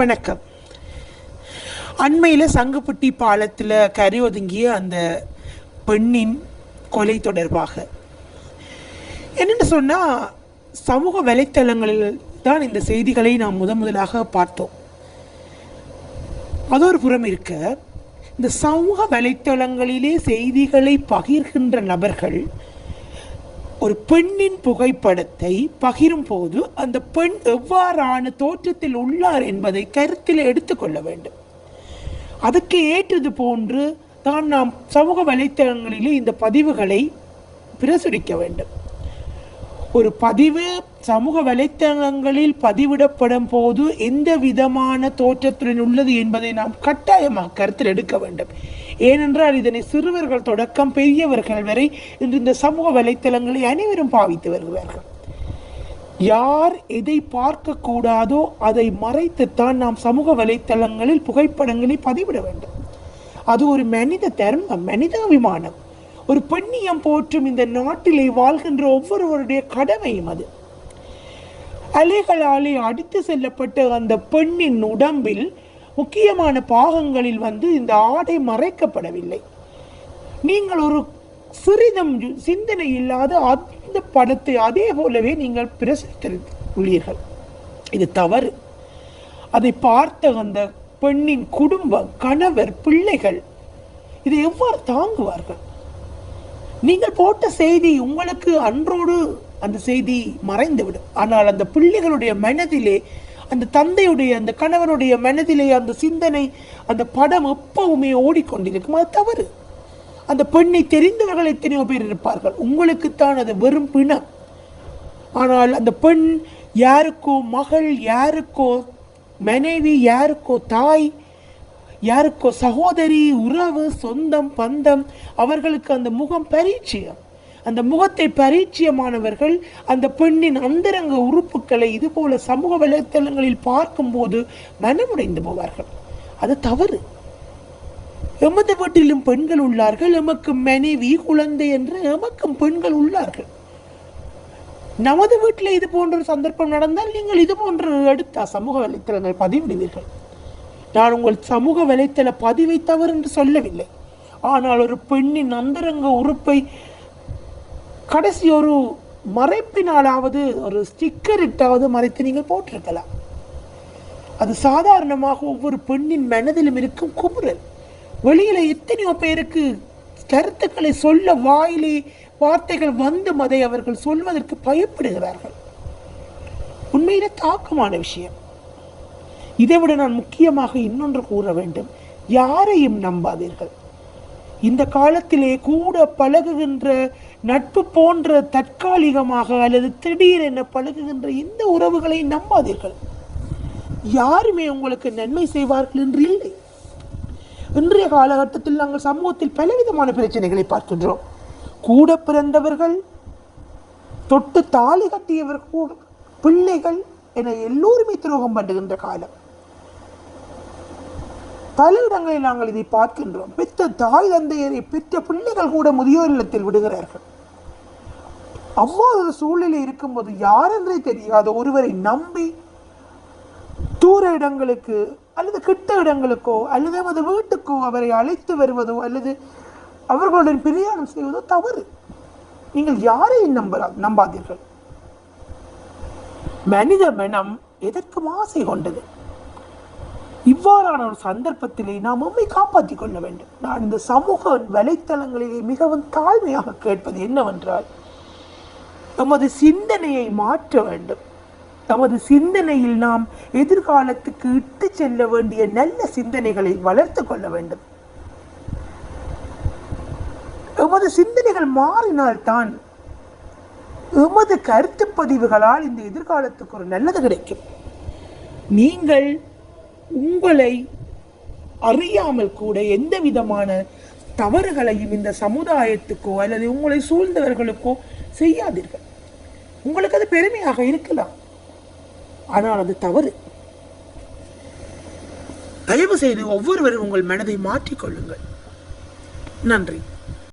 வணக்கம். அண்மையில் சங்குப்பட்டி பாலத்தில் கரை ஒதுங்கிய அந்த பெண்ணின் கொலை தொடர்பாக. என்னென்னு சொன்னால் சமூக வலைத்தளங்களில் தான் இந்த செய்திகளை நாம் முத முதலாக பார்த்தோம். அது ஒரு புறம் இருக்க இந்த சமூக வலைத்தளங்களிலே செய்திகளை பகிர்கின்ற நபர்கள் ஒரு பெண்ணின் புகைப்படத்தை பகிரும் போது அந்த பெண் எவ்வாறான தோற்றத்தில் உள்ளார் என்பதை கருத்தில் எடுத்துக்கொள்ள வேண்டும். அதுக்கு ஏற்றது போன்று தான் நாம் சமூக வலைத்தளங்களிலே இந்த பதிவுகளை பிரசுரிக்க வேண்டும். ஒரு பதிவு சமூக வலைத்தளங்களில் பதிவிடப்படும் போது எந்த விதமான தோற்றத்துடன் உள்ளது என்பதை நாம் கட்டாயமாக கருத்தில் எடுக்க வேண்டும். ஏனென்றால் இதனை சிறுவர்கள் தொடக்கம் பெரியவர்கள் வரை இன்று இந்த சமூக வலைத்தளங்களை அனைவரும் பாவித்து வருகிறார்கள் யார் எதை பார்க்கக்கூடாதோ அதை மறைத்துத்தான் நாம் சமூக வலைத்தளங்களில் புகைப்படங்களை பதிவிட வேண்டும். அது ஒரு மனித தர்மம் மனிதாபிமானம் ஒரு பெண்ணியம் போற்றும் இந்த நாட்டிலே வாழ்கின்ற ஒவ்வொருவருடைய கடமையும் அது. அலைகளாலே அடித்து செல்லப்பட்ட அந்த பெண்ணின் உடம்பில் முக்கியமான பாகங்களில் வந்து இந்த ஆடை மறைக்கப்படவில்லை. நீங்கள் ஒரு சிறிதம் சிந்தனை இல்லாத அந்த படத்தை அதே போலவே நீங்கள் பிரசுரித்துள்ளீர்கள் இது தவறு. அதை பார்த்த அந்த பெண்ணின் குடும்பம் கணவர் பிள்ளைகள் இதை எவ்வாறு தாங்குவார்கள்? நீங்கள் போட்ட செய்தி உங்களுக்கு அன்றோடு அந்த செய்தி மறைந்துவிடும். ஆனால் அந்த பிள்ளைகளுடைய மனதிலே அந்த தந்தையுடைய அந்த கணவனுடைய மனதிலே அந்த சிந்தனை அந்த படம் எப்பவுமே ஓடிக்கொண்டிருக்கும். அது தவறு. அந்த பெண்ணை தெரிந்தவர்கள் எத்தனையோ பேர் இருப்பார்கள். உங்களுக்குத்தான் அது வெறும் பிணம். ஆனால் அந்த பெண் யாருக்கோ மகள் யாருக்கோ மனைவி யாருக்கோ தாய் யாருக்கோ சகோதரி உறவு சொந்தம் பந்தம் அவர்களுக்கு அந்த முகம் பரிச்சயம். அந்த முகத்தை பரிச்சயமானவர்கள் அந்த பெண்ணின் அந்தரங்க உறுப்புகளை இது போல சமூக வலைத்தளங்களில் பார்க்கும்போது மனமுடைந்து போவார்கள். அது தவறு. எமது வீட்டிலும் பெண்கள் உள்ளார்கள். எமக்கு மனைவி குழந்தை என்று எமக்கும் பெண்கள் உள்ளார்கள். நமது வீட்டில் இது போன்ற ஒரு சந்தர்ப்பம் நடந்தால் நீங்கள் இது போன்ற எடுத்த சமூக வலைத்தளங்கள் பதிவிடுவீர்கள். நான் உங்கள் சமூக வலைத்தள பதிவை தவறு என்று சொல்லவில்லை. ஆனால் ஒரு பெண்ணின் அந்தரங்க உறுப்பை கடைசி ஒரு மறைப்பினாலாவது ஒரு ஸ்டிக்கர் இட்டாவது மறைத்து நீங்கள் போட்டிருக்கலாம். அது சாதாரணமாக ஒவ்வொரு பெண்ணின் மனதிலும் இருக்கும் குமுறல். வெளியில் எத்தனையோ பேருக்கு கருத்துக்களை சொல்ல வாயிலே வார்த்தைகள் வந்தும் அதை அவர்கள் சொல்வதற்கு பயப்படுகிறார்கள். உண்மையில தாக்கமான விஷயம். இதை விட நான் முக்கியமாக இன்னொன்று கூற வேண்டும். யாரையும் நம்பாதீர்கள். இந்த காலத்திலே கூட பழகுகின்ற நட்பு போன்ற தற்காலிகமாக அல்லது திடீரென பழகுகின்ற இந்த உறவுகளை நம்பாதீர்கள். யாருமே உங்களுக்கு நன்மை செய்வார்கள் என்று இல்லை. இன்றைய காலகட்டத்தில் நாங்கள் சமூகத்தில் பலவிதமான பிரச்சனைகளை பார்க்கின்றோம். கூட பிறந்தவர்கள் தொட்டு தாலி கட்டியவர்கள் கூட பிள்ளைகள் என எல்லோருமே துரோகம் பண்ணுகின்ற காலம். பல இடங்களில் நாங்கள் இதை பார்க்கின்றோம். பெற்ற தாய் தந்தையரை பெற்ற பிள்ளைகள் கூட முதியோர் இல்லத்தில் விடுகிறார்கள். அவ்வாறு ஒரு சூழ்நிலை இருக்கும்போது யாரென்றே தெரியாத ஒருவரை நம்பி தூர இடங்களுக்கு அல்லது கிட்ட இடங்களுக்கோ அல்லது அவரது வீட்டுக்கோ அவரை அழைத்து வருவதோ அல்லது அவர்களுடன் பிரயாணம் செய்வதோ தவறு. நீங்கள் யாரையும் நம்பரா நம்பாதீர்கள். மனித மனம் எதற்கும் ஆசை கொண்டது. இவ்வாறான ஒரு சந்தர்ப்பத்திலே நாம் நம்மை காப்பாற்றிக் கொள்ள வேண்டும். நான் இந்த சமூக வலைத்தளங்களிலே மிகவும் தாழ்மையாக கேட்பது என்னவென்றால் நமது சிந்தனையை மாற்ற வேண்டும். நமது சிந்தனையில் நாம் எதிர்காலத்துக்கு இட்டு செல்ல வேண்டிய நல்ல சிந்தனைகளை வளர்த்து கொள்ள வேண்டும். எமது சிந்தனைகள் மாறினால்தான் எமது கருத்து பதிவுகளால் இந்த எதிர்காலத்துக்கு ஒரு நல்லது கிடைக்கும். நீங்கள் உங்களை அறியாமல் கூட எந்த விதமான தவறுகளையும் இந்த சமுதாயத்துக்கோ அல்லது உங்களை சூழ்ந்தவர்களுக்கோ செய்யாதீர்கள். உங்களுக்கு அது பெருமையாக இருக்கலாம். ஆனால் அது தவறு. தயவு செய்து ஒவ்வொருவரும் உங்கள் மனதை மாற்றிக்கொள்ளுங்கள். நன்றி.